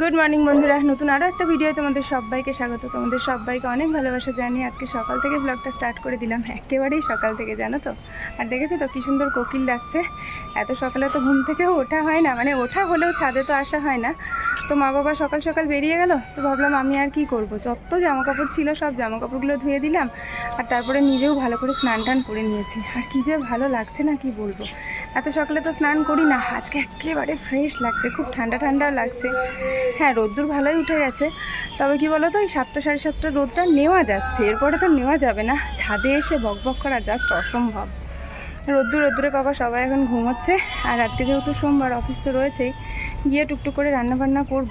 Good morning বন্ধুরা। নতুন আরও একটা ভিডিও তোমাদের সবাইকে স্বাগত। তোমাদের সবাইকে অনেক ভালোবাসা জানিয়ে আজকে সকাল থেকে ব্লগটা স্টার্ট করে দিলাম। একেবারেই সকাল থেকে, জানো তো? আর দেখেছি তো কী সুন্দর কোকিল ডাকছে? এত সকালে তো ঘুম থেকেও ওঠা হয় না। মানে ওঠা হলেও ছাদে তো আসা হয় না। তো মা বাবা সকাল সকাল বেরিয়ে গেল, তো ভাবলাম আমি আর কি করব? যত জামা কাপড় ছিল, সব জামা কাপড়গুলো ধুয়ে দিলাম, আর তারপরে নিজেও ভালো করে স্নান টান করে নিয়েছি। আর কী যে ভালো লাগছে না, কি বলব? এত সকালে তো স্নান করি না, আজকে একেবারে ফ্রেশ লাগছে, খুব ঠান্ডা ঠান্ডাও লাগছে। হ্যাঁ রোদ্দুর ভালোই উঠে গেছে, তবে কি বলো তো এই সাতটা সাড়ে সাতটা রোদটা নেওয়া যাচ্ছে, এরপরে তো নেওয়া যাবে না। ছাদে এসে বক বক করা জাস্ট অসম্ভব। রোদ্দুর, রোদ্দুরে বাবা সবাই এখন ঘুমোচ্ছে। আর আজকে যেহেতু সোমবার অফিস তো রয়েছেই, গিয়ে টুকটুক করে রান্না বান্না করব।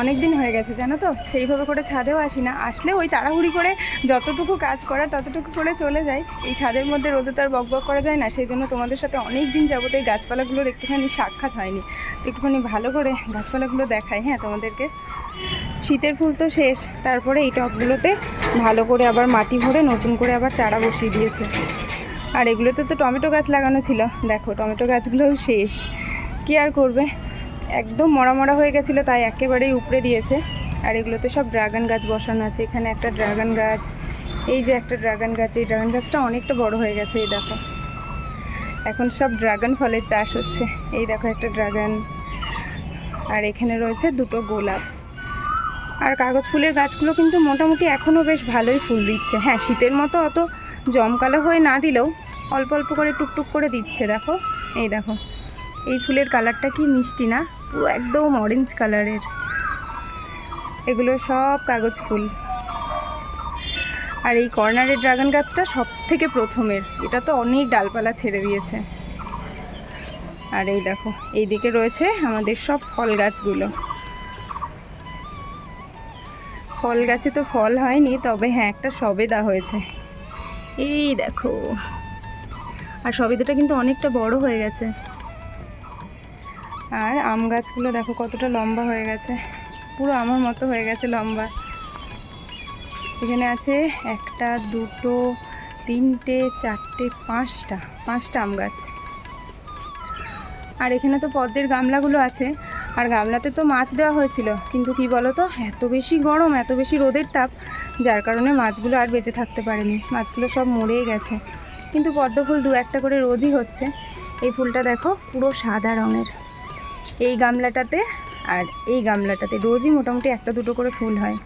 অনেক দিন হয়ে গেছে, জানো তো? সেইভাবে করে ছাদেও আসি না। আসলে ওই তাড়াহুড়ি করে যতটুকু কাজ করার, ততটুকু করে চলে যায় এই ছাদের মধ্যে রোদে তো আর বক বক করা যায় না, সেই জন্য তোমাদের সাথে অনেক দিন যাবত এই গাছপালাগুলোর একটুখানি সাক্ষাৎ হয়নি। একটুখানি ভালো করে গাছপালাগুলো দেখায় হ্যাঁ তোমাদেরকে? শীতের ফুল তো শেষ, তারপরে এই টবগুলোতে ভালো করে আবার মাটি ভরে নতুন করে আবার চারা বসিয়ে দিয়েছে। আর এগুলোতে তো টমেটো গাছ লাগানো ছিল। দেখো, টমেটো গাছগুলোও শেষ। কি আর করবে? একদম মরা মরা হয়ে গেছিল, তাই একেবারেই উপড়ে দিয়েছে। আর এগুলোতে সব ড্রাগন গাছ বসানো আছে। এখানে একটা ড্রাগন গাছ, এই যে একটা ড্রাগন গাছ। এই ড্রাগন গাছটা অনেকটা বড় হয়ে গেছে, এই দেখো। এখন সব ড্রাগন ফলের চাষ হচ্ছে। এই দেখো একটা ড্রাগন। আর এখানে রয়েছে দুটো গোলাপ। আর কাগজ ফুলের গাছগুলো কিন্তু মোটামুটি এখনও বেশ ভালোই ফুল দিচ্ছে। হ্যাঁ শীতের মতো অত জমকালো হয়ে না দিলেও অল্প অল্প করে টুকটুক করে দিচ্ছে, দেখো। এই দেখো, এই ফুলের কালারটা কি মিষ্টি না? পুরো একদম অরেঞ্জ কালারের। এগুলো সব কাগজ ফুল। আর এই কর্নারের ড্রাগন গাছটা সব থেকে প্রথমের। এটা তো অনেক ডালপালা ছেড়ে দিয়েছে। আর এই দেখো, এই দিকে রয়েছে আমাদের সব ফল গাছগুলো। ফল গাছে তো ফল হয়নি, তবে হ্যাঁ একটা সবেদা হয়েছে। এই দেখো। আর সবেদাটা কিন্তু অনেকটা বড় হয়ে গেছে। আর আম গাছগুলো দেখো কতটা লম্বা হয়ে গেছে। পুরো আমার মতো হয়ে গেছে লম্বা। এখানে আছে একটা, দুটো, তিনটে, চারটে, পাঁচটা পাঁচটা আম গাছ। আর এখানে তো পদ্মের গামলাগুলো আছে। আর গামলাতে তো মাছ দেওয়া হয়েছিল, কিন্তু কি বলো তো এত বেশি গরম, এত বেশি রোদের তাপ, যার কারণে মাছগুলো আর বেঁচে থাকতে পারেনি। মাছগুলো সব মরেই গেছে। কিন্তু পদ্ম ফুল দু একটা করে রোজই হচ্ছে। এই ফুলটা দেখো, পুরো সাদা রঙের। এই গামলাটাতে আর এই গামলাটাতে রোজই মোটামুটি একটা দুটো করে ফুল হয়।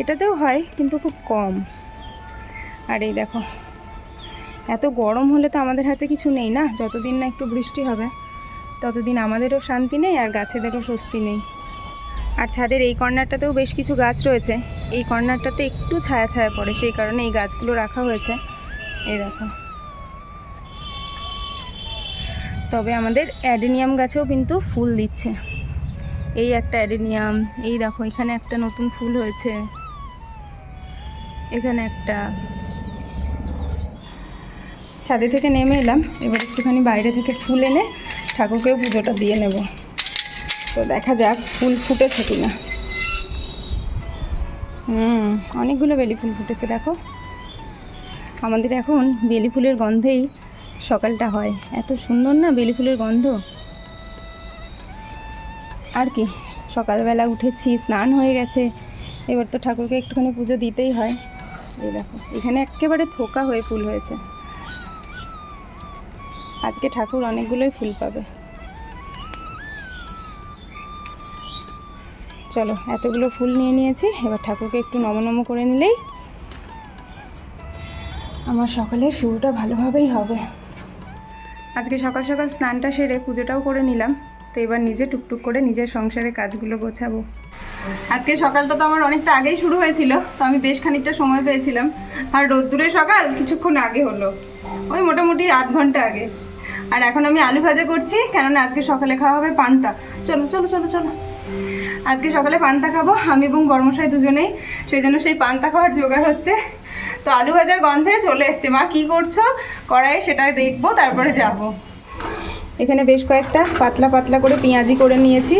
এটাতেও হয়, কিন্তু খুব কম। আর এই দেখো, এত গরম হলে তো আমাদের হাতে কিছু নেই না? যতদিন না একটু বৃষ্টি হবে। ততদিন আমাদেরও শান্তি নেই আর গাছেদেরও স্বস্তি নেই। আর ছাদের এই কর্নারটাতেও বেশ কিছু গাছ রয়েছে। এই কর্নারটাতে একটু ছায়া ছায়া পড়ে, সেই কারণে এই গাছগুলো রাখা হয়েছে। এই দেখো। তবে আমাদের অ্যাডেনিয়াম গাছেও কিন্তু ফুল দিচ্ছে। এই একটা অ্যাডেনিয়াম, এই দেখো, এখানে একটা নতুন ফুল হয়েছে। এখানে একটা। ছাদে থেকে নেমে এলাম। এবার একটুখানি বাইরে থেকে ফুল এনে ঠাকুরকেও পুজোটা দিয়ে নেব। তো দেখা যাক, ফুল ফুটেছে কিনা। হুম, অনেকগুলো বেলি ফুল ফুটেছে, দেখো। আমাদের এখন বেলি ফুলের গন্ধেই সকালটা হয়। এত সুন্দর না বেলি ফুলের গন্ধ? আর কি, সকালবেলা উঠেছি, স্নান হয়ে গেছে। এবার তো ঠাকুরকে একটুখানি পুজো দিতেই হয়। এই দেখো, এখানে একেবারে থোকা হয়ে ফুল হয়েছে। আজকে ঠাকুর অনেকগুলোই ফুল পাবে। চলো, এতগুলো ফুল নিয়ে নিয়েছি, এবার ঠাকুরকে একটু নমনম করে নিলেই আমার সকালের শুরুটা ভালোভাবেই হবে। আজকে সকাল সকাল স্নানটা সেরে পুজোটাও করে নিলাম, তো এবার নিজে টুকটুক করে নিজের সংসারের কাজগুলো গোছাবো। আজকে সকালটা তো আমার অনেকটা আগেই শুরু হয়েছিল, তো আমি বেশ খানিকটা সময় পেয়েছিলাম। আর রোদ্দুরের সকাল কিছুক্ষণ আগে হলো, ওই মোটামুটি আধ ঘণ্টা আগে। আর এখন আমি আলু ভাজা করছি, কেননা আজকে সকালে খাওয়া হবে পান্তা। চলো চলো চলো চলো। আজকে সকালে পান্তা খাব, আমি এবং বর্মশাই দুজনেই। সেই জন্য সেই পান্তা খাওয়ার জোগাড় হচ্ছে। তো আলু ভাজার গন্ধে চলে এসছে। মা কি করছ? কড়াই সেটা দেখব, তারপরে যাব। এখানে বেশ কয়েকটা পাতলা পাতলা করে পেঁয়াজি করে নিয়েছি।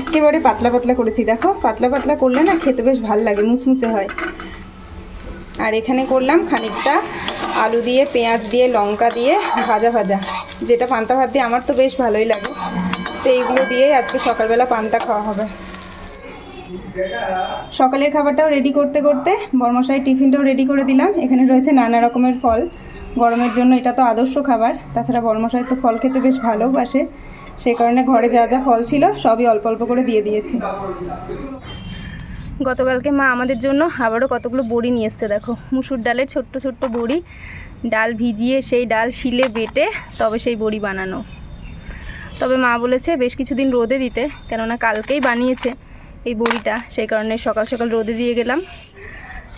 একেবারে পাতলা পাতলা করেছি, দেখো। পাতলা পাতলা করলে না খেতে বেশ ভালো লাগে, মুচমুচে হয়। আর এখানে করলাম খানিকটা আলু দিয়ে, পেঁয়াজ দিয়ে, লঙ্কা দিয়ে ভাজা ভাজা। যেটা পান্তা ভাত দিয়ে আমার তো বেশ ভালোই লাগে। তো এইগুলো দিয়েই আজকে সকালবেলা পান্তা খাওয়া হবে। সকালের খাবারটাও রেডি করতে করতে বর্মশাই টিফিনটাও রেডি করে দিলাম। এখানে রয়েছে নানা রকমের ফল। গরমের জন্য এটা তো আদর্শ খাবার। তাছাড়া বর্মশাই তো ফল খেতে বেশ ভালোবাসে। সেই কারণে ঘরে যা যা ফল ছিল সবই অল্প অল্প করে দিয়ে দিয়েছি। গতকালকে মা আমাদের জন্য আবারও কতগুলো বড়ি নিয়ে এসছে দেখো। মুসুর ডালের ছোট্ট ছোট্ট বড়ি। ডাল ভিজিয়ে সেই ডাল শিলে বেটে তবে সেই বড়ি বানানো। তবে মা বলেছে, বেশ কিছুদিন রোদে দিতে। কেননা কালকেই বানিয়েছে এই বড়িটা। সেই কারণে সকাল সকাল রোদে দিয়ে গেলাম।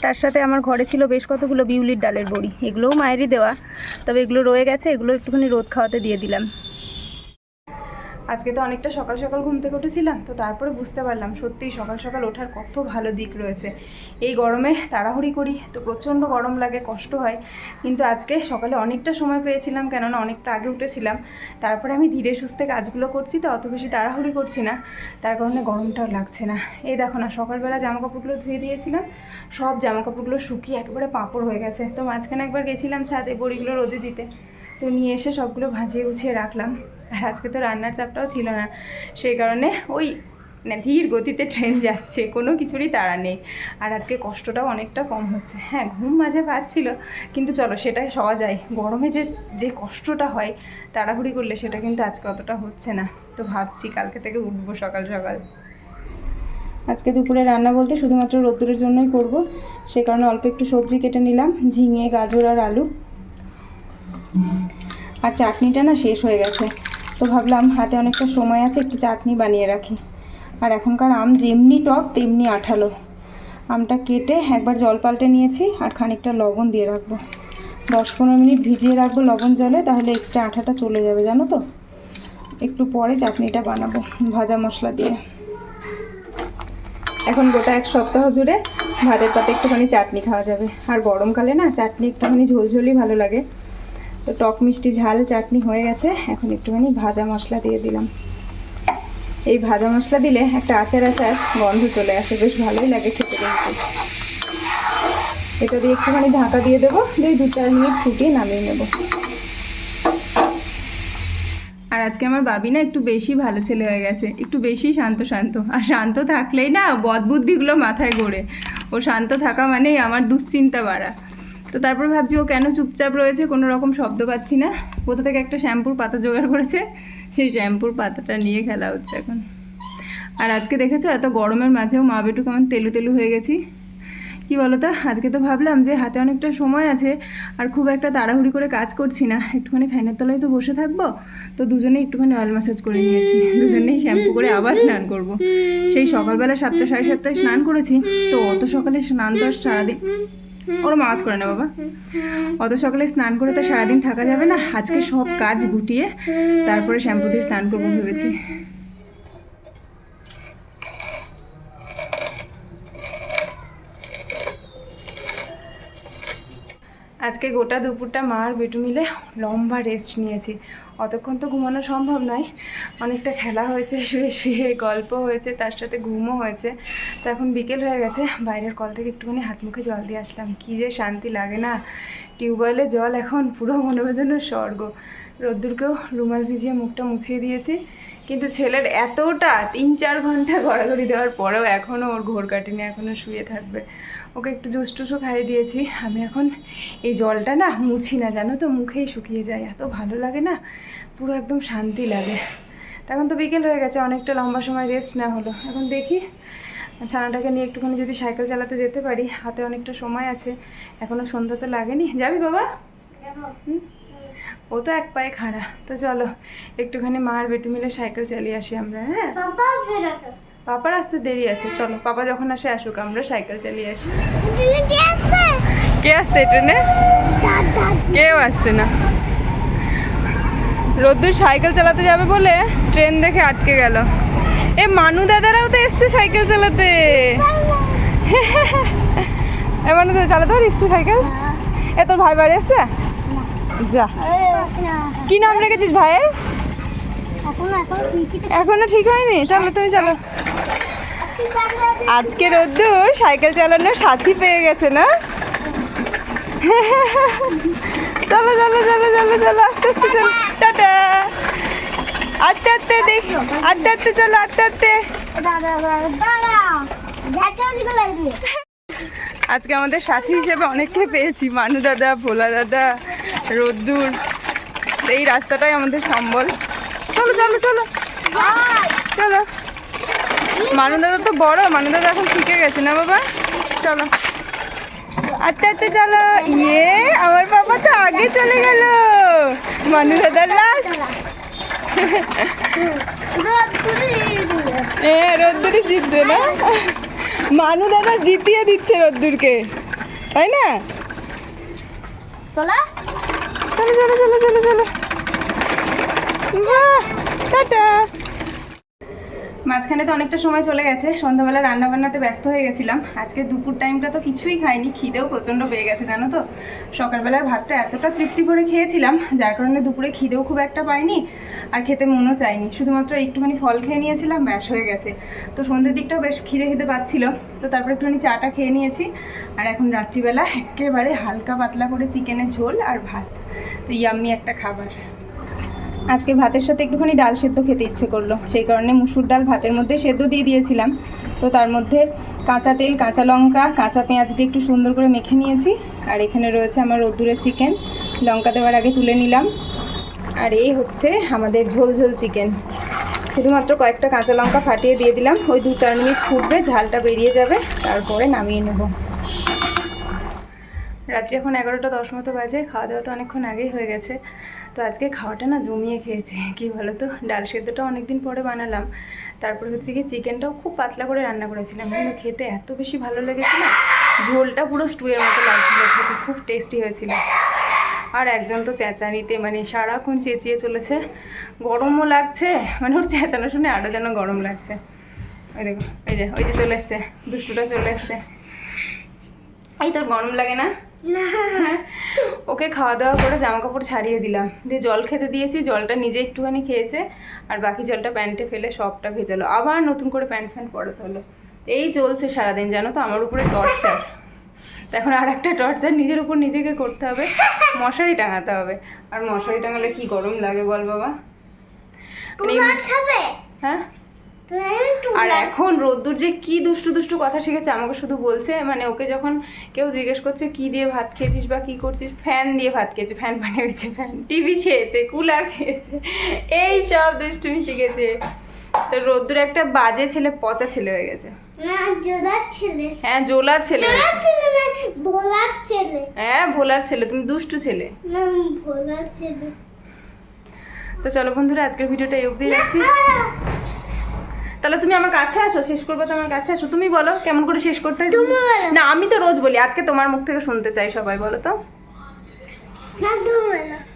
তার সাথে আমার ঘরে ছিল বেশ কতগুলো বিউলির ডালের বড়ি। এগুলোও মায়েরই দেওয়া। তবে এগুলো রয়ে গেছে, এগুলো একটুখানি রোদ খাওয়াতে দিয়ে দিলাম। আজকে তো অনেকটা সকাল সকাল ঘুম থেকে উঠেছিলাম, তো তারপরে বুঝতে পারলাম সত্যিই সকাল সকাল ওঠার কত ভালো দিক রয়েছে। এই গরমে তাড়াহুড়ি করি, তো প্রচণ্ড গরম লাগে, কষ্ট হয়, কিন্তু আজকে সকালে অনেকটা সময় পেয়েছিলাম, কেননা অনেকটা আগে উঠেছিলাম। তারপরে আমি ধীরে সুস্থে কাজগুলো করছি, তো অত বেশি তাড়াহুড়ি করছি না, তার কারণে গরমটাও লাগছে না। এই দেখো না, সকালবেলা জামা কাপড়গুলো ধুয়ে দিয়েছিলাম, সব জামা কাপড়গুলো শুকিয়ে একেবারে পাঁপড় হয়ে গেছে। তো মাঝখানে একবার গেছিলাম ছাদে বড়িগুলো রোদে দিতে, তো নিয়ে এসে সবগুলো ভাজিয়ে গুছিয়ে রাখলাম। আর আজকে তো রান্নার চাপটাও ছিল না। সেই কারণে ওই মানে ধীর গতিতে ট্রেন যাচ্ছে, কোনো কিছুরই তাড়া নেই। আর আজকে কষ্টটাও অনেকটা কম হচ্ছে। হ্যাঁ ঘুম মাঝে পাচ্ছিল কিন্তু চলো সেটা সওয়া যায়। গরমে যে যে কষ্টটা হয়, তাড়াহুড়ি করলে সেটা কিন্তু আজকে অতটা হচ্ছে না। তো ভাবছি কালকে থেকে উঠবো সকাল সকাল। আজকে দুপুরে রান্না বলতে শুধুমাত্র রোদ্দুরের জন্যই করব। সে কারণে অল্প একটু সবজি কেটে নিলাম, ঝিঙে, গাজর আর আলু। আর চাটনিটা না শেষ হয়ে গেছে। তো ভাবলাম হাতে অনেকটা সময় আছে, একটু চাটনি বানিয়ে রাখি। আর এখনকার আম যেমনি টক, তেমনি আঠালো। আমটা কেটে একবার জল পাল্টে নিয়েছি আর খানিকটা লবণ দিয়ে রাখব। দশ পনেরো মিনিট ভিজিয়ে রাখব লবণ জলে, তাহলে এক্সট্রা আঠাটা চলে যাবে, জানো তো? একটু পরে চাটনিটা বানাবো ভাজা মশলা দিয়ে। এখন গোটা এক সপ্তাহ জুড়ে ভাতের পাতে একটুখানি চাটনি খাওয়া যাবে। আর গরমকালে না চাটনি একটুখানি ঝোলঝোলই ভালো লাগে। তো টক মিষ্টি ঝাল, চাটনি হয়ে গেছে। এখন একটুখানি ভাজা মশলা দিয়ে দিলাম। এই ভাজা মশলা দিলে একটা আচার আচার গন্ধ চলে আসে, বেশ ভালোই লাগে খেতে কিন্তু। এটা দিয়ে একটুখানি ঢাকা দিয়ে দেবো, দিয়ে দু চার মিনিট ফুটিয়ে নামিয়ে নেব। আর আজকে আমার বাবি না একটু বেশি ভালো ছেলে হয়ে গেছে, একটু বেশি শান্ত শান্ত। আর শান্ত থাকলেই না বদবুদ্ধিগুলো মাথায় গড়ে। ও শান্ত থাকা মানেই আমার দুশ্চিন্তা বাড়া। তো তারপর ভাবছি, ও কেন চুপচাপ রয়েছে? কোনো রকম শব্দ পাচ্ছি না। কোথা থেকে একটা শ্যাম্পুর পাতা জোগাড় করেছে? সেই শ্যাম্পুর পাতাটা নিয়ে খেলা হচ্ছে এখন। আর আজকে দেখেছ, এত গরমের মাঝেও মা বেটু কেমন তেলু তেলু হয়ে গেছি। কি বলতো, আজকে তো ভাবলাম যে হাতে অনেকটা সময় আছে, আর খুব একটা তাড়াহুড়ি করে কাজ করছি না। একটুখানি ফ্যানের তলায় তো বসে থাকব, তো দুজনে একটুখানি অয়েল ম্যাসাজ করে নিয়েছি। দুজনেই শ্যাম্পু করে আবার স্নান করব। সেই সকালবেলা সাতটা সাড়ে সাতটায় স্নান করেছি, তো অত সকালে স্নান তো আর সারাদিন ওরা মাছ করে না বাবা। অত সকালে স্নান করে তো সারাদিন থাকা যাবে না। আজকে সব কাজ গুটিয়ে তারপরে শ্যাম্পু দিয়ে স্নান করব ভেবেছি। আজকে গোটা দুপুরটা মা আর বেটু মিলে লম্বা রেস্ট নিয়েছি। অতক্ষণ তো ঘুমানো সম্ভব নয়। অনেকটা খেলা হয়েছে, শুয়ে শুয়ে গল্প হয়েছে, তার সাথে ঘুমও হয়েছে। তো এখন বিকেল হয়ে গেছে, বাইরের কল থেকে একটুখানি হাত মুখে জল দিয়ে আসলাম। কী যে শান্তি লাগে না। টিউবওয়েলে জল এখন পুরো মনে হয় স্বর্গ। রোদ্দুরকেও রুমাল ভিজিয়ে মুখটা মুছিয়ে দিয়েছি। কিন্তু ছেলের এতটা তিন চার ঘণ্টা গড়াগড়ি দেওয়ার পরেও এখনও ওর ঘোর কাটেনি এখনও শুয়ে থাকবে। ওকে একটু জুস টুসও খাইয়ে দিয়েছি। আমি এখন এই জলটা না মুছি না, জানো তো, মুখেই শুকিয়ে যায়। এত ভালো লাগে না, পুরো একদম শান্তি লাগে। তখন তো বিকেল হয়ে গেছে, অনেকটা লম্বা সময় রেস্ট নেওয়া হলো। এখন দেখি ছানাটাকে নিয়ে একটুখানি যদি সাইকেল চালাতে যেতে পারি হাতে অনেকটা সময় আছে এখনও সন্ধ্যা তো লাগেনি। যাবি বাবা? ও তো এক পায়ে খাড়া। তো চলো একটুখানি মার বেটু মিলে সাইকেল চালিয়ে আসি আমরা হ্যাঁ? পাপার আসতে দেরি আছে চলো পাপা যখন আসে আসুক আমরা সাইকেল চালিয়ে আসি। কে আসছে? ট্রেনে? কেউ আসছে না। রোদ্দুর সাইকেল চালাতে যাবে বলে ট্রেন দেখে আটকে গেল। এ মানু দাদারাও তো এসছে সাইকেল চালাতে। এ মানু দাদা চালাতে পারিস তুই সাইকেল? এ তোর ভাই বাড়ি এসছে যা। কি নাম রেখেছিস ভাইয়ের? এখনও ঠিক হয়নি? চলো তুমি চলো। আজকে রোদ্দুর সাইকেল চালানোর সাথী পেয়ে গেছে না? চলো চলো চলো চলো চলো আস্তে আস্তে চলো। টাটা। আস্তে দেখ। আস্তে চলো, আস্তে আজকে আমাদের সাথী হিসেবে অনেককে পেয়েছি। মানু দাদা, ভোলা দাদা, রোদ্দুর। এই রাস্তাটাই আমাদের সম্বল। চলো চলো চলো। চলো। মানু দাদা তো বড়। মানু দাদা এখন শিখে গেছে না বাবা? চলো। আস্তে আস্তে চলো। ইয়ে আমার বাবা তো আগে চলে গেল। মানু দাদার লাস্ট এ রোদ্দুরই জিতবে না? মানু দাদা জিতিয়ে দিচ্ছে রোদ্দুরকে। তাই না? চলো। চলো চলো চলো চলো চলো। টাটা। মাঝখানে তো অনেকটা সময় চলে গেছে, সন্ধ্যাবেলা রান্না বান্নাতে ব্যস্ত হয়ে গেছিলাম। আজকে দুপুর টাইমটা তো কিছুই খাইনি, খিদেও প্রচণ্ড পেয়ে গেছে, জানো তো? সকালবেলার ভাতটা এতটা তৃপ্তি করে খেয়েছিলাম, যার কারণে দুপুরে খিদেও খুব একটা পাইনি আর খেতে মনও চাইনি। শুধুমাত্র একটুখানি ফল খেয়ে নিয়েছিলাম, ব্যাস হয়ে গেছে। তো সন্ধ্যের দিকটাও বেশ খিদে খেতে পাচ্ছিল। তো তারপর একটুখানি চাটা খেয়ে নিয়েছি। আর এখন রাত্রিবেলা একেবারে হালকা পাতলা করে চিকেনের ঝোল আর ভাত। তো ইয়াম্মি একটা খাবার। আজকে ভাতের সাথে একটুখানি ডাল সেদ্ধ খেতে ইচ্ছে করল। সেই কারণে মুসুর ডাল ভাতের মধ্যে সেদ্ধ দিয়ে দিয়েছিলাম। তো তার মধ্যে কাঁচা তেল, কাঁচা লঙ্কা, কাঁচা পেঁয়াজ দিয়ে একটু সুন্দর করে মেখে নিয়েছি। আর এখানে রয়েছে আমার রোদ্দুরের চিকেন। লঙ্কা দেওয়ার আগে তুলে নিলাম। আর এই হচ্ছে আমাদের ঝোল ঝোল চিকেন। শুধুমাত্র কয়েকটা কাঁচা লঙ্কা ফাটিয়ে দিয়ে দিলাম। ওই দু চার মিনিট ফুটবে, ঝালটা বেরিয়ে যাবে। তারপরে নামিয়ে নেব। রাত্রি এখন এগারোটা, দশ মতো বাজে খাওয়া দাওয়া তো অনেকক্ষণ আগেই হয়ে গেছে। তো আজকে খাওয়াটা না জমিয়ে খেয়েছি, কি বলো তো ডাল সেদ্ধটা অনেকদিন পরে বানালাম। তারপরে হচ্ছে কি চিকেনটাও খুব পাতলা করে রান্না করেছিলাম। কিন্তু খেতে এত বেশি ভালো লেগেছিল ঝোলটা পুরো স্টুয়ের মতো লাগছিল, খেতে খুব টেস্টি হয়েছিল। আর একজন তো চেঁচানিতে মানে সারাক্ষণ চেঁচিয়ে চলেছে। গরমও লাগছে মানে ওর চেঁচানো শুনে আরও যেন গরম লাগছে। ওই দেখো ওই যে ওই যে চলে এসছে, দুষ্টুটা চলে এসছে। এই তোর গরম লাগে না? ওকে খাওয়া দাওয়া করে জামা কাপড় ছাড়িয়ে দিলাম। দিয়ে জল খেতে দিয়েছি জলটা নিজে একটুখানি খেয়েছে আর বাকি জলটা প্যান্টে ফেলে সবটা ভেজালো। আবার নতুন করে প্যান্ট ফ্যান্ট পরাতে হলো। এই চলছে সারাদিন জানো তো আমার উপরে টর্চার। তো এখন আর একটা টর্চার নিজের উপর নিজেকে করতে হবে মশারি টাঙাতে হবে। আর মশারি টাঙালে কি গরম লাগে বল বাবা? হ্যাঁ? আর এখন রোদ্দুর যে কি দুষ্টু দুষ্টু কথা শিখেছে আমাকে শুধু বলছে মানে ওকে যখন কেউ জিজ্ঞেস করছে কি দিয়ে ভাত খেয়েছিস বা কি করছিস? ফ্যান দিয়ে ভাত খেয়েছে ফ্যান বানিয়েছে ফ্যান টিভি খেয়েছে কুলার খেয়েছে এই সব দুষ্টুমি শিখেছে। তো রোদ্দুর একটা বাজে ছেলে পচা ছেলে হয়ে গেছে। হ্যাঁ জোলার ছেলে। ভোলার ছেলে। হ্যাঁ ভোলার ছেলে তুমি দুষ্টু ছেলে। ভোলার ছেলে। তো চলো বন্ধুরা আজকের ভিডিওটা এই অবধি যাচ্ছি তাহলে তুমি আমার কাছে আসো শেষ করব তো আমার কাছে আসো। তুমি বলো কেমন করে শেষ করতে হয়? না আমি তো রোজ বলি আজকে তোমার মুখ থেকে শুনতে চাই সবাই বলো তো। না তুমি বলো।